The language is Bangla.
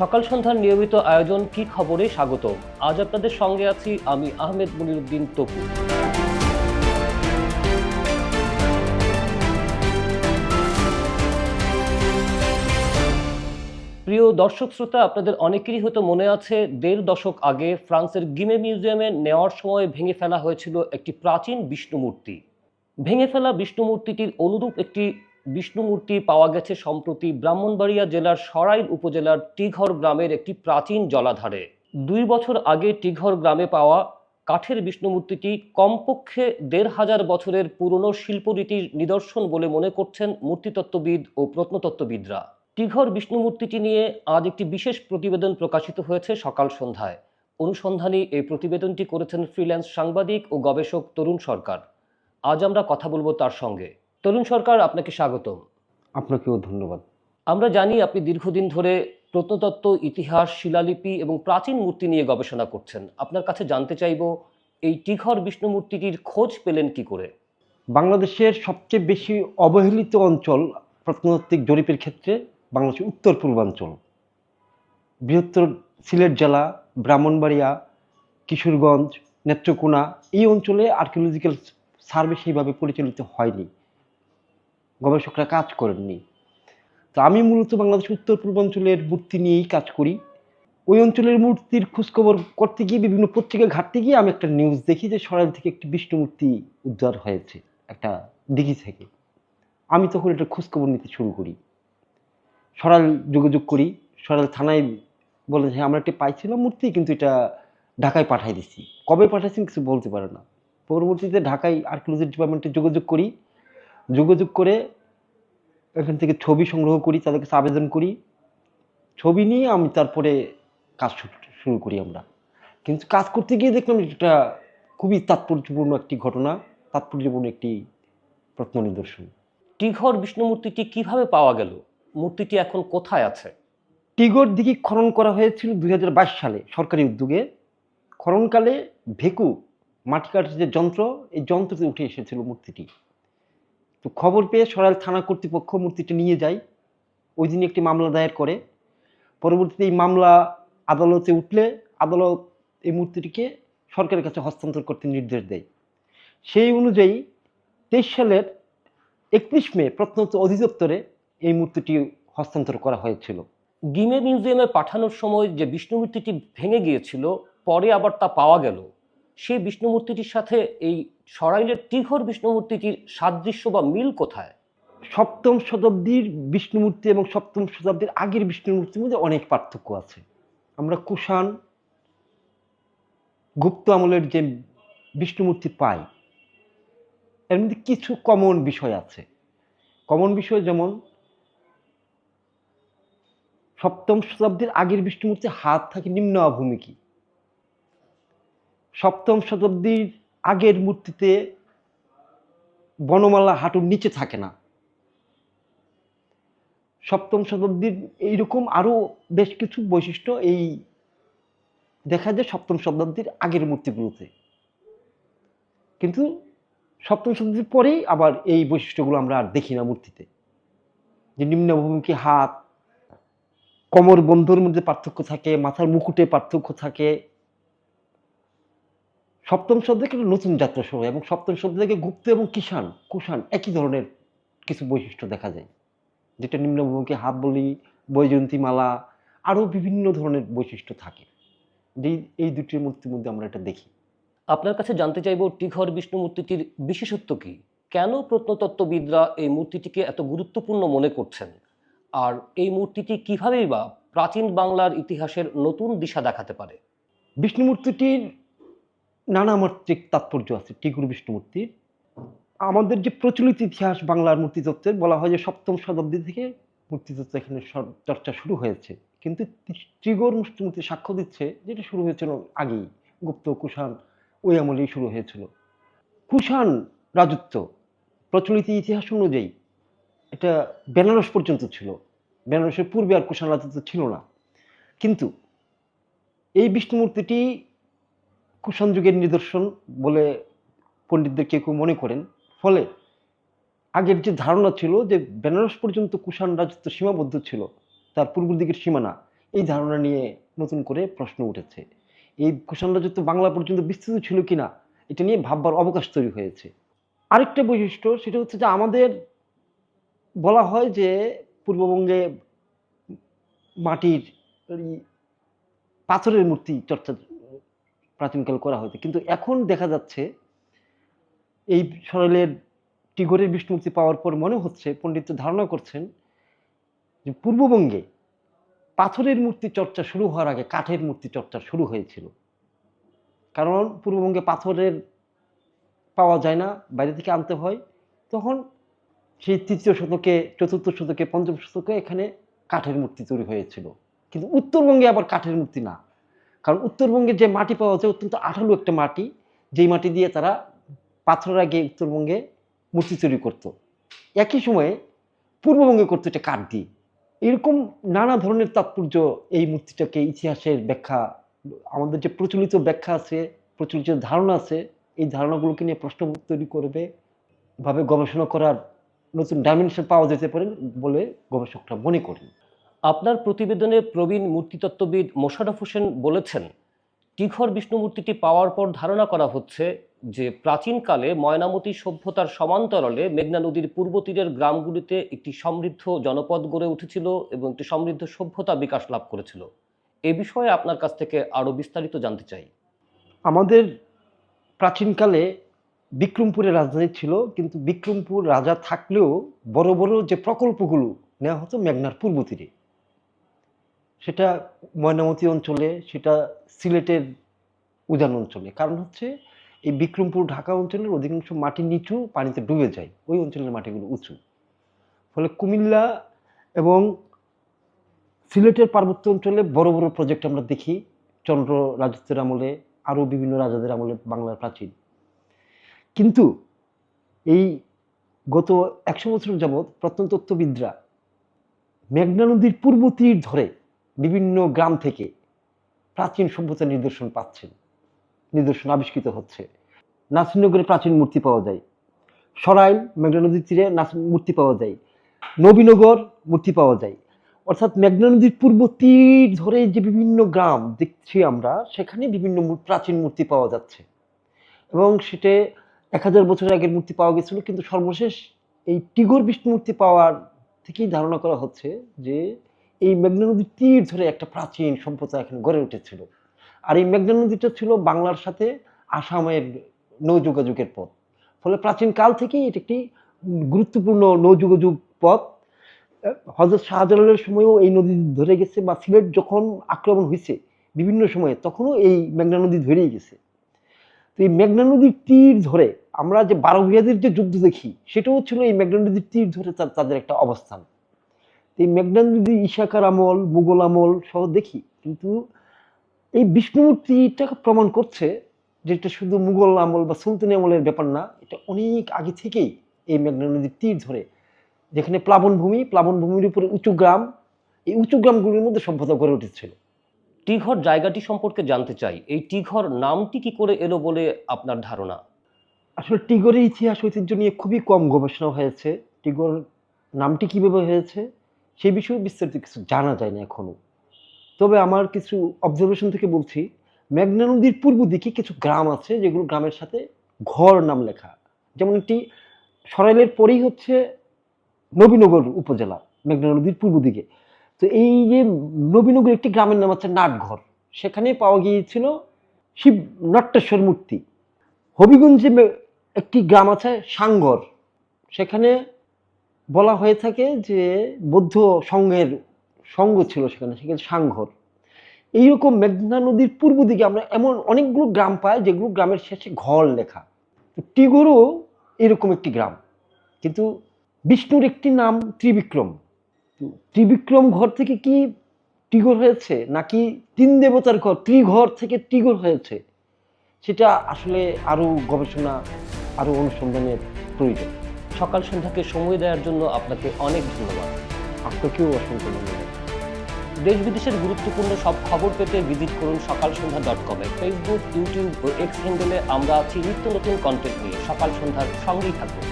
সকাল সন্ধ্যার নিয়মিত আয়োজন কি খবরে স্বাগত? আজ আপনাদের সঙ্গে আছি আমি আহমেদ মনিরুদ্দিন তপু। প্রিয় দর্শক শ্রোতা, আপনাদের অনেকেরই হয়তো মনে আছে, দেড় দশক আগে ফ্রান্সের গিমে মিউজিয়ামে নেওয়ার সময় ভেঙে ফেলা হয়েছিল একটি প্রাচীন বিষ্ণু মূর্তি ভেঙে ফেলা বিষ্ণু মূর্তিটির অনুরূপ একটি বিষ্ণু মূর্তি পাওয়া গেছে সম্প্রতি ব্রাহ্মণবাড়িয়া জেলার সরাইল উপজেলার টিঘর গ্রামের একটি প্রাচীন জলাধারে। দুই বছর আগে টিঘর গ্রামে পাওয়া কাঠের বিষ্ণুমূর্তিটি কমপক্ষে দেড় হাজার বছরের পুরনো শিল্পরীতির নিদর্শন বলে মনে করছেন মূর্তিতত্ত্ববিদ ও প্রত্নতত্ত্ববিদরা। টিঘর বিষ্ণুমূর্তিটি নিয়ে আজ একটি বিশেষ প্রতিবেদন প্রকাশিত হয়েছে সকাল সন্ধ্যায়। অনুসন্ধানী এই প্রতিবেদনটি করেছেন ফ্রিল্যান্স সাংবাদিক ও গবেষক তরুণ সরকার। আজ আমরা কথা বলব তার সঙ্গে। তরুণ সরকার আপনাকে স্বাগতম। আপনাকেও ধন্যবাদ। আমরা জানি আপনি দীর্ঘদিন ধরে প্রত্নতত্ত্ব ইতিহাস শিলালিপি এবং প্রাচীন মূর্তি নিয়ে গবেষণা করছেন। আপনার কাছে জানতে চাইব এই টিঘর বিষ্ণু মূর্তিটির খোঁজ পেলেন কি করে? বাংলাদেশের সবচেয়ে বেশি অবহেলিত অঞ্চল প্রত্নতাত্ত্বিক জরিপের ক্ষেত্রে বাংলাদেশের উত্তর পূর্বাঞ্চল। বৃহত্তর সিলেট জেলা ব্রাহ্মণবাড়িয়া কিশোরগঞ্জ নেত্রকোনা এই অঞ্চলে আর্কিওলজিক্যাল সার্ভে সেইভাবে পরিচালিত হয়নি। গবেষকরা কাজ করেননি। তো আমি মূলত বাংলাদেশ উত্তর পূর্বাঞ্চলের মূর্তি নিয়েই কাজ করি। ওই অঞ্চলের মূর্তির খোঁজখবর করতে গিয়ে বিভিন্ন পত্রিকা ঘাটতে গিয়ে আমি একটা নিউজ দেখি যে সরাইল থেকে একটি বিষ্ণু মূর্তি উদ্ধার হয়েছে, একটা দিঘি থেকে। আমি তখন এটা খোঁজখবর নিতে শুরু করি। সরাইল যোগাযোগ করি, সরাইল থানায় বলে যে আমরা একটা পাইছিলাম মূর্তি, কিন্তু এটা ঢাকায় পাঠাই দিছি। কবে পাঠাইছেন কিছু বলতে পারে না। পরবর্তীতে ঢাকায় আর্কিওলজি ডিপার্টমেন্টে যোগাযোগ করি। যোগাযোগ করে এখান থেকে ছবি সংগ্রহ করি তাদের কাছে আবেদন করি। ছবি নিয়ে আমি তারপরে কাজ শুরু- করি আমরা। কিন্তু কাজ করতে গিয়ে দেখলাম এটা খুবই তাৎপর্যপূর্ণ একটি ঘটনা তাৎপর্যপূর্ণ একটি প্রত্ন নিদর্শন টিঘর বিষ্ণু মূর্তিটি কীভাবে পাওয়া গেল? মূর্তিটি এখন কোথায় আছে? টিগর দিকে খনন করা হয়েছিল দু হাজার বাইশ সালে সরকারি উদ্যোগে। খননকালে ভেকু মাটি কাটার যে যন্ত্র এই যন্ত্রতে উঠে এসেছিল মূর্তিটি। তো খবর পেয়ে সরাইল থানা কর্তৃপক্ষ মূর্তিটি নিয়ে যায়। ওই দিন একটি মামলা দায়ের করে। পরবর্তীতে এই মামলা আদালতে উঠলে আদালত এই মূর্তিটিকে সরকারের কাছে হস্তান্তর করতে নির্দেশ দেয়। সেই অনুযায়ী তেইশ সালের একত্রিশ মে প্রত্নতত্ত্ব অধিদপ্তরে এই মূর্তিটি হস্তান্তর করা হয়েছিল। গিমে মিউজিয়ামে পাঠানোর সময় যে বিষ্ণু মূর্তিটি ভেঙে গিয়েছিল, পরে আবার তা পাওয়া গেল। সেই বিষ্ণুমূর্তিটির সাথে এই সরাইলের টিঘর বিষ্ণুমূর্তিটির সাদৃশ্য বা মিল কোথায়? সপ্তম শতাব্দীর বিষ্ণুমূর্তি এবং সপ্তম শতাব্দীর আগের বিষ্ণুমূর্তির মধ্যে অনেক পার্থক্য আছে। আমরা কুষাণ, গুপ্ত আমলের যে বিষ্ণুমূর্তি পাই, এর মধ্যে কিছু কমন বিষয় আছে। কমন বিষয় যেমন, সপ্তম শতাব্দীর আগের বিষ্ণুমূর্তি হাত থাকে নিম্ন অভূমিকি সপ্তম শতাব্দীর আগের মূর্তিতে বনমালা হাঁটুর নিচে থাকে না। সপ্তম শতাব্দীর এইরকম আরও বেশ কিছু বৈশিষ্ট্য এই দেখা যায় সপ্তম শতাব্দীর আগের মূর্তিগুলোতে। কিন্তু সপ্তম শতাব্দীর পরেই আবার এই বৈশিষ্ট্যগুলো আমরা আর দেখি না মূর্তিতে। যে নিম্নভূমিকে হাত, কোমর বন্ধুর মধ্যে পার্থক্য থাকে, মাথার মুকুটে পার্থক্য থাকে সপ্তম শব্দ একটা নতুন যাত্রা শুরু হয় এবং সপ্তম শব্দ থেকে গুপ্ত এবং কিষাণ কুষাণ একই ধরনের কিছু বৈশিষ্ট্য দেখা যায়। যেটা নিম্নভূমিকে হাত বলি বৈজয়ন্তী মালা আরও বিভিন্ন ধরনের বৈশিষ্ট্য থাকে। যে এই দুটির মূর্তির মধ্যে আমরা এটা দেখি। আপনার কাছে জানতে চাইব টিঘর বিষ্ণু মূর্তিটির বিশেষত্ব কি? কেন প্রত্নতত্ত্ববিদরা এই মূর্তিটিকে এত গুরুত্বপূর্ণ মনে করছেন? আর এই মূর্তিটি কিভাবেই বা প্রাচীন বাংলার ইতিহাসের নতুন দিশা দেখাতে পারে? বিষ্ণুমূর্তিটির নানা মাত্রিক তাৎপর্য আছে টিকুর বিষ্ণুমূর্তির আমাদের যে প্রচলিত ইতিহাস বাংলার মূর্তিতত্ত্বের, বলা হয় যে সপ্তম শতাব্দী থেকে মূর্তিতত্ত্ব এখানে চর্চা শুরু হয়েছে। কিন্তু ত্রিগর মূর্তি সাক্ষ্য দিচ্ছে যেটা শুরু হয়েছিল আগেই, গুপ্ত কুষাণ, ওই আমলেই শুরু হয়েছিল। কুষাণ রাজত্ব প্রচলিত ইতিহাস অনুযায়ী এটা বেনারস পর্যন্ত ছিল। বেনারসের পূর্বে আর কুষাণ রাজত্ব ছিল না। কিন্তু এই বিষ্ণুমূর্তিটি কুষাণ যুগের নিদর্শন বলে পণ্ডিতদের কেউ কেউ মনে করেন। ফলে আগের যে ধারণা ছিল যে বেনারস পর্যন্ত কুষাণ রাজত্ব সীমাবদ্ধ ছিল, তার পূর্ব দিকের সীমানা, এই ধারণা নিয়ে নতুন করে প্রশ্ন উঠেছে। এই কুষাণ রাজত্ব বাংলা পর্যন্ত বিস্তৃত ছিল কিনা, এটা নিয়ে ভাববার অবকাশ তৈরি হয়েছে। আরেকটা বৈশিষ্ট্য সেটা হচ্ছে যে আমাদের বলা হয় যে পূর্ববঙ্গে মাটির পাথরের মূর্তি চর্চা প্রাচীনকাল করা হতো কিন্তু এখন দেখা যাচ্ছে, এই সরলের টিগরের বিষ্ণুমূর্তি পাওয়ার পর মনে হচ্ছে পণ্ডিত ধারণা করছেন যে পূর্ববঙ্গে পাথরের মূর্তি চর্চা শুরু হওয়ার আগে কাঠের মূর্তি চর্চা শুরু হয়েছিল। কারণ পূর্ববঙ্গে পাথরের পাওয়া যায় না, বাইরে থেকে আনতে হয়। তখন সেই তৃতীয় শতকে, চতুর্থ শতকে, পঞ্চম শতকে এখানে কাঠের মূর্তি তৈরি হয়েছিল। কিন্তু উত্তরবঙ্গে আবার কাঠের মূর্তি না। কারণ উত্তরবঙ্গে যে মাটি পাওয়া যায় অত্যন্ত আঠালো একটা মাটি, যেই মাটি দিয়ে তারা পাথরের আগে উত্তরবঙ্গে মূর্তি তৈরি করত। একই সময়ে পূর্ববঙ্গে করতো এটা কাঠ দিয়ে। এরকম নানা ধরনের তাৎপর্য এই মূর্তিটাকে ইতিহাসের ব্যাখ্যা, আমাদের যে প্রচলিত ব্যাখ্যা আছে, প্রচলিত ধারণা আছে, এই ধারণাগুলোকে নিয়ে প্রশ্ন তৈরি করবে, ভাবে গবেষণা করার নতুন ডাইমেনশন পাওয়া যেতে পারে বলে গবেষকরা মনে করেন। আপনার প্রতিবেদনে প্রবীণ মূর্তিতত্ত্ববিদ মোশাররফ হোসেন বলেছেন টিঘর বিষ্ণু মূর্তিটি পাওয়ার পর ধারণা করা হচ্ছে যে প্রাচীনকালে ময়নামতি সভ্যতার সমান্তরালে মেঘনা নদীর পূর্ব তীরের গ্রামগুলিতে একটি সমৃদ্ধ জনপদ গড়ে উঠেছিল এবং একটি সমৃদ্ধ সভ্যতা বিকাশ লাভ করেছিল। এ বিষয়ে আপনার কাছ থেকে আরও বিস্তারিত জানতে চাই। আমাদের প্রাচীনকালে বিক্রমপুরের রাজধানী ছিল, কিন্তু বিক্রমপুর রাজা থাকলেও বড় বড় যে প্রকল্পগুলো, নেওয়া হতো মেঘনার পূর্ব তীরে। সেটা ময়নামতি অঞ্চলে, সেটা সিলেটের উজান অঞ্চলে। কারণ হচ্ছে, এই বিক্রমপুর ঢাকা অঞ্চলের অধিকাংশ মাটি নিচু, পানিতে ডুবে যায়। ওই অঞ্চলের মাটিগুলো উঁচু। ফলে কুমিল্লা এবং সিলেটের পার্বত্য অঞ্চলে বড় বড় প্রজেক্ট আমরা দেখি। চন্দ্র রাজত্বের আমলে, আরও বিভিন্ন রাজাদের আমলে বাংলার প্রাচীন। কিন্তু এই গত একশো বছর যাবৎ প্রত্নতত্ত্ববিদরা মেঘনা নদীর পূর্ব তীর ধরে বিভিন্ন গ্রাম থেকে প্রাচীন সভ্যতার নিদর্শন পাচ্ছেন। নিদর্শন আবিষ্কৃত হচ্ছে। নাসিরনগরে প্রাচীন মূর্তি পাওয়া যায়। সরাইল মেঘনা নদীর তীরে মূর্তি পাওয়া যায়। নবীনগর মূর্তি পাওয়া যায়। অর্থাৎ মেঘনা নদীর পূর্ব তীর ধরে যে বিভিন্ন গ্রাম দেখছি আমরা, সেখানে বিভিন্ন প্রাচীন মূর্তি পাওয়া যাচ্ছে। এবং সেটা এক হাজার বছর আগের মূর্তি পাওয়া গেছিল, কিন্তু সর্বশেষ এই টিগর বিষ্ণু মূর্তি পাওয়ার থেকেই ধারণা করা হচ্ছে যে এই মেঘনা নদীর তীর ধরে একটা প্রাচীন সভ্যতা এখানে গড়ে উঠেছিল। আর এই মেঘনা নদীটা ছিল বাংলার সাথে আসামের নৌ যোগাযোগের পথ। ফলে প্রাচীন কাল থেকেই এটি একটি গুরুত্বপূর্ণ নৌ যোগাযোগ পথ। হজরত শাহজালালের সময়ও এই নদী ধরে গেছে বা সিলেট যখন আক্রমণ হয়েছে বিভিন্ন সময়ে, তখনও এই মেঘনা নদী ধরেই গেছে। তো এই মেঘনা নদীর তীর ধরে আমরা যে বারো ভূয়াদের যে যুদ্ধ দেখি, সেটাও ছিল এই মেঘনা নদীর তীর ধরে তাদের একটা অবস্থান। এই মেঘনা নদী ইশাকার আমল মুঘল আমল সহ দেখি কিন্তু এই বিষ্ণুমূর্তিটা প্রমাণ করছে যে এটা শুধু মুঘল আমল বা সুলতানি আমলের ব্যাপার না এটা অনেক আগে থেকেই এই মেঘনা নদীর তীর ধরে যেখানে প্লাবনভূমি প্লাবনভূমির উপরে উঁচু গ্রাম এই উঁচু গ্রামগুলির মধ্যে সভ্যতা গড়ে উঠেছিল। টিঘর জায়গাটি সম্পর্কে জানতে চাই এই টিঘর নামটি কি করে এলো বলে আপনার ধারণা? আসলে টিগরের ইতিহাস ঐতিহ্য নিয়ে খুবই কম গবেষণা হয়েছে টিগর নামটি কীভাবে হয়েছে সেই বিষয়ে বিস্তারিত কিছু জানা যায় না এখনও। তবে আমার কিছু অবজারভেশন থেকে বলছি, মেঘনা নদীর পূর্ব দিকে কিছু গ্রাম আছে যেগুলো গ্রামের সাথে ঘর নাম লেখা। যেমন একটি সরাইলের পরেই হচ্ছে নবীনগর উপজেলা, মেঘনা নদীর পূর্ব দিকে। তো এই যে নবীনগর একটি গ্রামের নাম হচ্ছে নাটঘর সেখানে পাওয়া গিয়েছিল শিব নট্টেশ্বর মূর্তি। হবিগঞ্জে একটি গ্রাম আছে সাঙ্গর। সেখানে বলা হয়ে থাকে যে বৌদ্ধ সংঘের সঙ্গ ছিল সেখানে সেখানে সাংঘর। এইরকম মেঘনা নদীর পূর্ব দিকে আমরা এমন অনেকগুলো গ্রাম পাই যেগুলো গ্রামের শেষে ঘর লেখা। টিগরও এরকম একটি গ্রাম। কিন্তু বিষ্ণুর একটি নাম ত্রিবিক্রম। ত্রিবিক্রম ঘর থেকে কি টিগর হয়েছে, নাকি তিন দেবতার ঘর, ত্রিঘর থেকে টিগর হয়েছে? সেটা আসলে আরও গবেষণা, আরও অনুসন্ধানের প্রয়োজন। সকাল সন্ধ্যাকে সময় দেওয়ার জন্য আপনাকে অনেক ধন্যবাদ। আপনাকেও অসংখ্য ধন্যবাদ। দেশ বিদেশের গুরুত্বপূর্ণ সব খবর পেতে ভিজিট করুন সকাল সন্ধ্যা ডট কমে ফেসবুক ইউটিউব ও এক্স হ্যান্ডেলে আমরা আছি নিত্য নতুন কন্টেন্ট নিয়ে। সকাল সন্ধ্যার সঙ্গেই থাকুন।